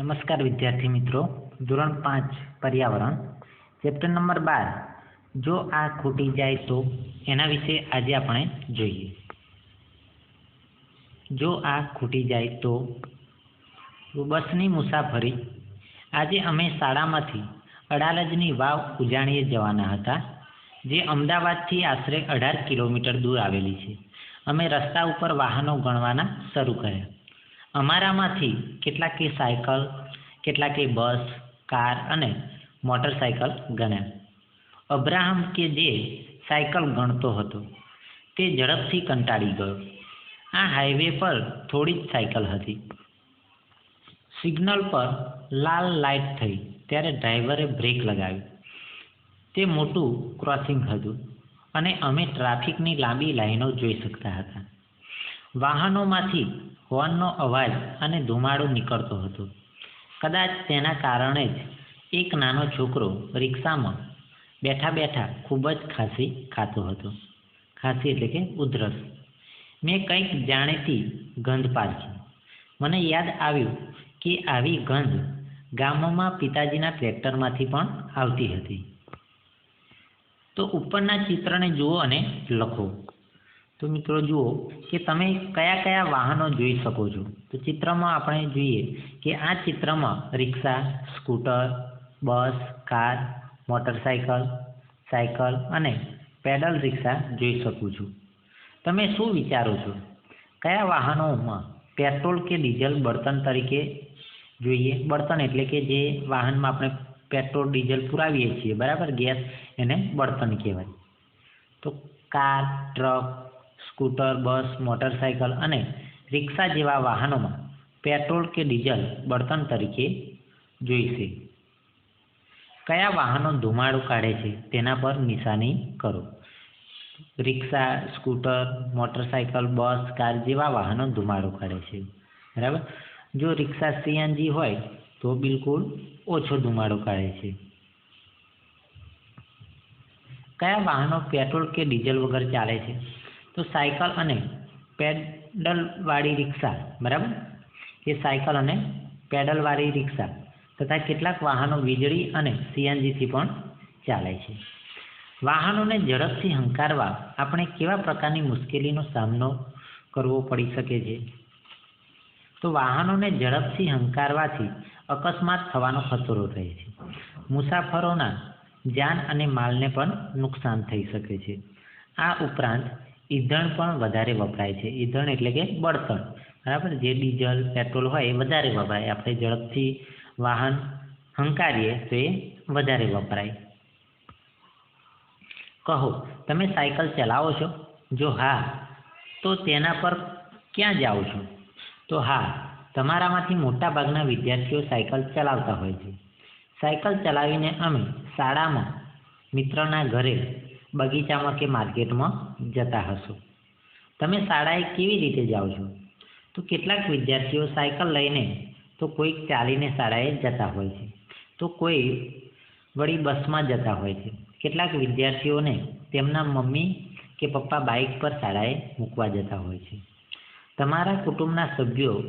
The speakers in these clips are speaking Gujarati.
નમસ્કાર વિદ્યાર્થી મિત્રો. ધોરણ પાંચ, પર્યાવરણ. ચેપ્ટર નંબર બાર. જો આ ખૂટી જાય તો એના વિશે આજે આપણે જોઈએ. જો આ ખૂટી જાય તો બસની મુસાફરી. આજે અમે શાળામાંથી અડાલજની વાવ ઉજાણીએ જવાના હતા, જે અમદાવાદથી આશરે અઢાર કિલોમીટર દૂર આવેલી છે. અમે રસ્તા ઉપર વાહનો ગણવાના શરૂ કર્યા. અમારામાંથી કેટલાકે સાયકલ, કેટલાકે બસ, કાર અને મોટરસાયકલ ગણ્યા અબ્રાહમ કે જે સાયકલ ગણતો હતો, તે ઝડપથી કંટાળી ગયો. આ હાઈવે પર થોડી જ સાયકલ હતી. સિગ્નલ પર લાલ લાઇટ થઈ, ત્યારે ડ્રાઈવરે બ્રેક લગાવી. તે મોટું ક્રોસિંગ હતું અને અમે ટ્રાફિકની લાંબી લાઈનો જોઈ શકતા હતા. વાહનોમાંથી હોર્નનો અવાજ અને ધુમાડો નીકળતો હતો. કદાચ તેના કારણે જ એક નાનો છોકરો રિક્ષામાં બેઠા બેઠા ખૂબ જ ખાંસી ખાતો હતો. ખાંસી એટલે કે ઉધરસ. મેં કંઈક જાણીતી ગંધ પારખી મને યાદ આવ્યું કે આવી ગંધ ગામમાં પિતાજીના ટ્રેક્ટરમાંથી પણ આવતી હતી. તો ઉપરના ચિત્રને જુઓ અને લખો. તો મિત્રો જુઓ કે તમે કયા કયા વાહનો જોઈ શકો છો. તો ચિત્રમાં આપણે જોઈએ કે આ ચિત્રમાં rickshaw, scooter, bus, car, motorcycle, cycle અને પેડલ રિક્ષા જોઈ શકું છું. તમે શું વિચારો છો? કયા વાહનોમાં પેટ્રોલ કે ડીઝલ બળતણ તરીકે જોઈએ? બળતણ એટલે કે જે વાહનમાં આપણે પેટ્રોલ, ડીઝલ પુરાવીએ છીએ, બરાબર? ગેસ એને બળતણ કહેવાય. તો car, truck scooter, bus, motorcycle અને રિક્ષા જેવા વાહનોમાં પેટ્રોલ કે ડીઝલ બળતણ તરીકે જોઈશે. કયા વાહનો ધુમાડો કાઢે છે તેના પર નિશાની કરો. Rickshaw, scooter, motorcycle, bus, car જેવા વાહનો ધુમાડો કાઢે છે. બરાબર? જો રિક્ષા સીએનજી હોય તો બિલકુલ ઓછો ધુમાડો કાઢે છે. કયા વાહનો પેટ્રોલ કે ડીઝલ વગર ચાલે છે? તો સાયકલ અને પેડલવાળી રિક્ષા, બરાબર? એ સાયકલ અને પેડલવાળી રિક્ષા તથા કેટલાક વાહનો વીજળી અને સીએનજીથી પણ ચાલે છે. વાહનોને ઝડપથી હંકારવા આપણે કેવા પ્રકારની મુશ્કેલીનો સામનો કરવો પડી શકે છે? તો વાહનોને ઝડપથી હંકારવાથી અકસ્માત થવાનો ખતરો રહે છે. મુસાફરોના જાન અને માલને પણ નુકસાન થઈ શકે છે. આ ઉપરાંત ઈંધણ પણ વધારે વપરાય છે. ઈંધણ એટલે કે બળતણ. બરાબર? જે ડીઝલ, પેટ્રોલ હોય એ વધારે વપરાય. આપણે ઝડપથી વાહન હંકારીએ તો એ વધારે વપરાય. કહો, તમે સાયકલ ચલાવો છો? જો હા, તો તેના પર ક્યાં જાઓ છો? તો હા, તમારામાંથી મોટા ભાગના વિદ્યાર્થીઓ સાયકલ ચલાવતા હોય છે. સાયકલ ચલાવીને અમે શાળામાં મિત્રના ઘરે બગીચામાં કે માર્કેટમાં જતા હશો. તમે શાળાએ કેવી રીતે જાઓ છો? તો કેટલાક વિદ્યાર્થીઓ સાયકલ લઈને તો કોઈક ચાલીને શાળાએ જતા હોય છે. તો કોઈ વળી બસમાં જતા હોય છે. કેટલાક વિદ્યાર્થીઓને તેમના મમ્મી કે પપ્પા બાઇક પર શાળાએ મૂકવા જતા હોય છે. તમારા કુટુંબના સભ્યો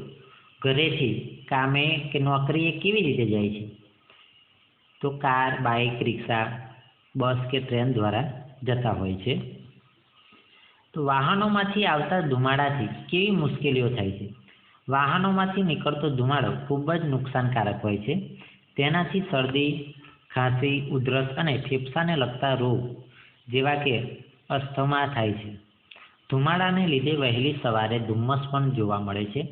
ઘરેથી કામે કે નોકરીએ કેવી રીતે જાય છે? તો કાર, બાઇક, રિક્ષા બસ કે ટ્રેન દ્વારા જતા હોય છે. તો વાહનોમાંથી આવતા ધુમાડાથી કેવી મુશ્કેલીઓ થાય છે? વાહનોમાંથી નીકળતો ધુમાડો ખૂબ જ નુકસાનકારક હોય છે. તેનાથી શરદી, ખાંસી, ઉધરસ અને ફેફસાને લગતા રોગ જેવા કે અસ્થમા થાય છે. ધુમાડાને લીધે વહેલી સવારે ધુમ્મસ પણ જોવા મળે છે.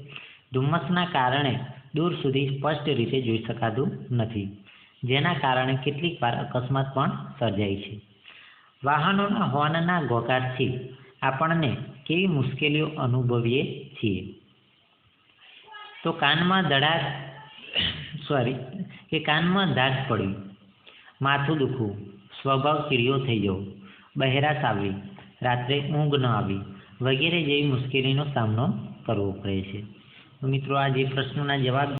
ધુમ્મસના કારણે દૂર સુધી સ્પષ્ટ રીતે જોઈ શકાતું નથી. જેના કારણે કેટલીક વાર અકસ્માત પણ સર્જાય છે. વાહનોના હોર્નના ઘોઘાટથી આપણને કેવી મુશ્કેલીઓ અનુભવીએ છીએ? તો કાનમાં ધડાક સોરી કે કાનમાં ધાક પડવી, માથું દુખવું, સ્વભાવ ચીડિયો થઈ જવો, બહેરાશ આવવી, રાત્રે ઊંઘ ન આવી વગેરે જેવી મુશ્કેલીનો સામનો કરવો પડે છે. મિત્રો, આ જે પ્રશ્નોના જવાબ